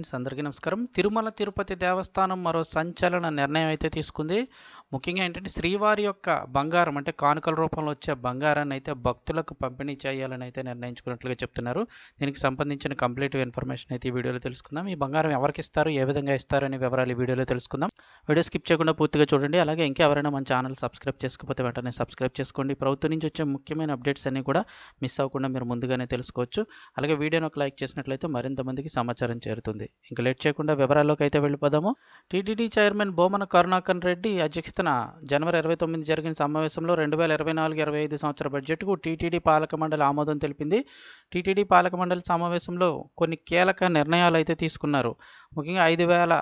Friends అందరికీ నమస్కారం. తిరుమల తిరుపతి దేవస్థానం మరో సంచలన నిర్ణయం అయితే తీసుకుంది. ముఖ్యంగా ఏంటంటే శ్రీవారి యొక్క బంగారం అంటే కానుకల రూపంలో వచ్చే బంగారాన్ని అయితే భక్తులకు పంపిణీ చేయాలని అయితే నిర్ణయించుకున్నట్లుగా చెప్తున్నారు. దీనికి సంబంధించిన కంప్లీట్ ఇన్ఫర్మేషన్ అయితే ఈ వీడియోలో తెలుసుకుందాం. ఈ బంగారం ఎవరికి ఇస్తారు ఏ విధంగా ఇస్తారు అనే వివరాలు ఈ వీడియోలో తెలుసుకుందాం. వీడియో స్కిప్ చేయకుండా పూర్తిగా చూడండి. అలాగే ఇంకా ఎవరైనా మన ఛానల్ సబ్స్క్రైబ్ చేసుకోకపోతే వెంటనే సబ్స్క్రైబ్ చేసుకోండి. ప్రభుత్వం నుంచి వచ్చే ముఖ్యమైన అప్డేట్స్ అన్ని కూడా మిస్ అవ్వకుండా మీరు ముందుగానే తెలుసుకోవచ్చు. అలాగే వీడియోని ఒక లైక్ చేసినట్లయితే మరింత మందికి సమాచారం చేరుతుంది. ఇంకా లేట్ చేయకుండా వివరాల్లోకి అయితే వెళ్ళిపోదాము. టీటీడీ చైర్మన్ బోమన కరుణాకర్ రెడ్డి అధ్యక్షతన జనవరి ఇరవై తొమ్మిది జరిగిన సమావేశంలో రెండు వేల ఇరవై నాలుగు ఇరవై ఐదు సంవత్సర బడ్జెట్కు టీటీడీ పాలక మండలి ఆమోదం తెలిపింది. టీటీడీ పాలక మండలి సమావేశంలో కొన్ని కీలక నిర్ణయాలు అయితే తీసుకున్నారు. ముఖ్యంగా ఐదు వేల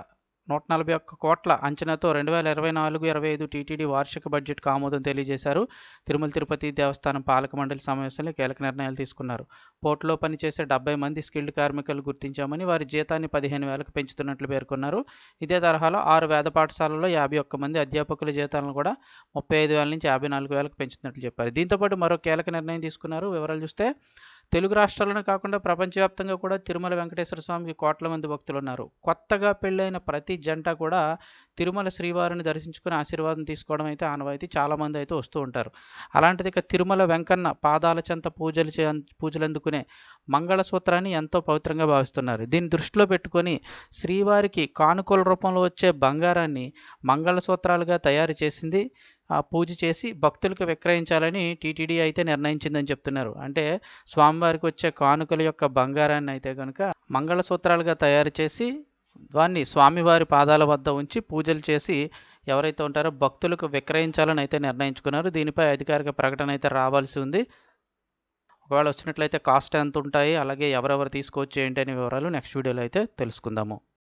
నూట నలభై ఒక్క కోట్ల అంచనాతో రెండు వేల ఇరవై నాలుగు ఇరవై ఐదు టీటీడీ వార్షిక బడ్జెట్కు ఆమోదం తెలియజేశారు. తిరుమల తిరుపతి దేవస్థానం పాలక మండలి సమావేశంలో కీలక నిర్ణయాలు తీసుకున్నారు. పోర్టులో పనిచేసే డెబ్బై మంది స్కిల్డ్ కార్మికులు గుర్తించామని వారి జీతాన్ని పదిహేను వేలకు పెంచుతున్నట్లు పేర్కొన్నారు. ఇదే తరహాలో ఆరు వేద పాఠశాలల్లో యాభై ఒక్క మంది అధ్యాపకుల జీతాలను కూడా ముప్పై ఐదు వేల నుంచి యాభై నాలుగు వేలకు పెంచుతున్నట్లు చెప్పారు. దీంతోపాటు మరో కీలక నిర్ణయం తీసుకున్నారు. వివరాలు చూస్తే తెలుగు రాష్ట్రాలను కాకుండా ప్రపంచవ్యాప్తంగా కూడా తిరుమల వెంకటేశ్వర స్వామికి కోట్ల మంది భక్తులు ఉన్నారు కొత్తగా పెళ్ళైన ప్రతి జంట కూడా తిరుమల శ్రీవారిని దర్శించుకుని ఆశీర్వాదం తీసుకోవడం అయితే ఆనవాయితీ. చాలామంది అయితే వస్తూ ఉంటారు. అలాంటిది ఇక తిరుమల వెంకన్న పాదాల చెంత పూజలు చే పూజలు అందుకునే మంగళసూత్రాన్ని ఎంతో పవిత్రంగా భావిస్తున్నారు. దీన్ని దృష్టిలో పెట్టుకొని శ్రీవారికి కానుకల రూపంలో వచ్చే బంగారాన్ని మంగళసూత్రాలుగా తయారు చేసింది పూజ చేసి భక్తులకు విక్రయించాలని టీటీడీ అయితే నిర్ణయించిందని చెప్తున్నారు. అంటే స్వామివారికి వచ్చే కానుకల యొక్క బంగారాన్ని అయితే కనుక మంగళసూత్రాలుగా తయారు చేసి దాన్ని స్వామివారి పాదాల వద్ద ఉంచి పూజలు చేసి ఎవరైతే ఉంటారో భక్తులకు విక్రయించాలని అయితే నిర్ణయించుకున్నారు. దీనిపై అధికారిక ప్రకటన అయితే రావాల్సి ఉంది. ఒకవేళ వచ్చినట్లయితే కాస్ట్ ఎంత ఉంటాయి? అలాగే ఎవరెవరు తీసుకోవచ్చు? ఏంటి? అనే వివరాలు నెక్స్ట్ వీడియోలో అయితే తెలుసుకుందాము.